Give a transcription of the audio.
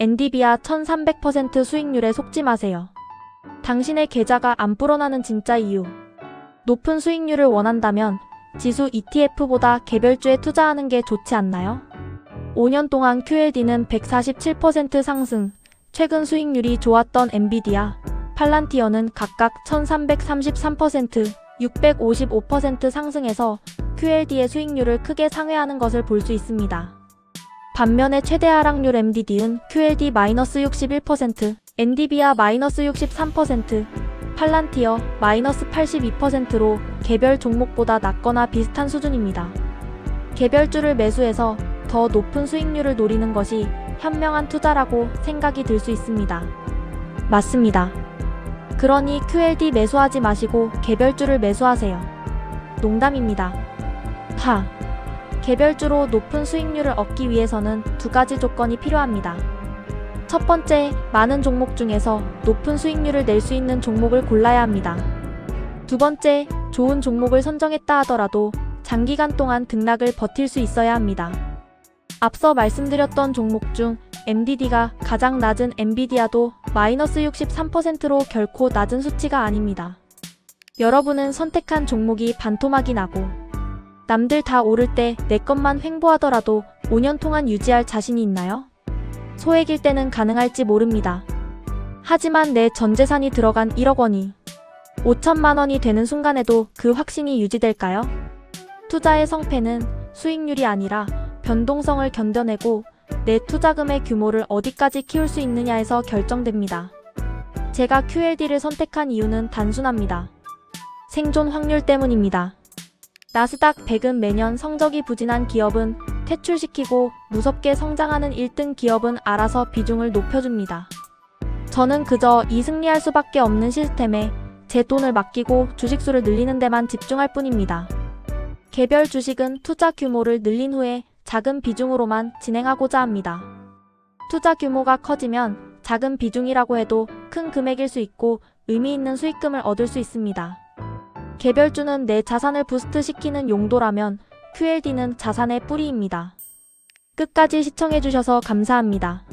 엔디비아 1300% 수익률에 속지 마세요. 당신의 계좌가 안 불어나는 진짜 이유. 높은 수익률을 원한다면 지수 ETF보다 개별주에 투자하는 게 좋지 않나요? 5년 동안 QLD는 147% 상승, 최근 수익률이 좋았던 엔비디아, 팔란티어는 각각 1333%, 655% 상승해서 QLD의 수익률을 크게 상회하는 것을 볼 수 있습니다. 반면에 최대 하락률 MDD은 QLD-61%, 엔디비아 -63%, 팔란티어 -82%로 개별 종목보다 낮거나 비슷한 수준입니다. 개별주를 매수해서 더 높은 수익률을 노리는 것이 현명한 투자라고 생각이 들 수 있습니다. 맞습니다. 그러니 QLD 매수하지 마시고 개별주를 매수하세요. 농담입니다. 하. 개별주로 높은 수익률을 얻기 위해서는 두 가지 조건이 필요합니다. 첫 번째, 많은 종목 중에서 높은 수익률을 낼 수 있는 종목을 골라야 합니다. 두 번째, 좋은 종목을 선정했다 하더라도 장기간 동안 등락을 버틸 수 있어야 합니다. 앞서 말씀드렸던 종목 중 MDD가 가장 낮은 엔비디아도 마이너스 63%로 결코 낮은 수치가 아닙니다. 여러분은 선택한 종목이 반토막이 나고 남들 다 오를 때 내 것만 횡보하더라도 5년 동안 유지할 자신이 있나요? 소액일 때는 가능할지 모릅니다. 하지만 내 전 재산이 들어간 1억 원이 5천만 원이 되는 순간에도 그 확신이 유지될까요? 투자의 성패는 수익률이 아니라 변동성을 견뎌내고 내 투자금의 규모를 어디까지 키울 수 있느냐에서 결정됩니다. 제가 QLD를 선택한 이유는 단순합니다. 생존 확률 때문입니다. 나스닥 100은 매년 성적이 부진한 기업은 퇴출시키고 무섭게 성장하는 1등 기업은 알아서 비중을 높여줍니다. 저는 그저 이 승리할 수밖에 없는 시스템에 제 돈을 맡기고 주식수를 늘리는 데만 집중할 뿐입니다. 개별 주식은 투자 규모를 늘린 후에 작은 비중으로만 진행하고자 합니다. 투자 규모가 커지면 작은 비중이라고 해도 큰 금액일 수 있고 의미 있는 수익금을 얻을 수 있습니다. 개별주는 내 자산을 부스트시키는 용도라면 QLD는 자산의 뿌리입니다. 끝까지 시청해주셔서 감사합니다.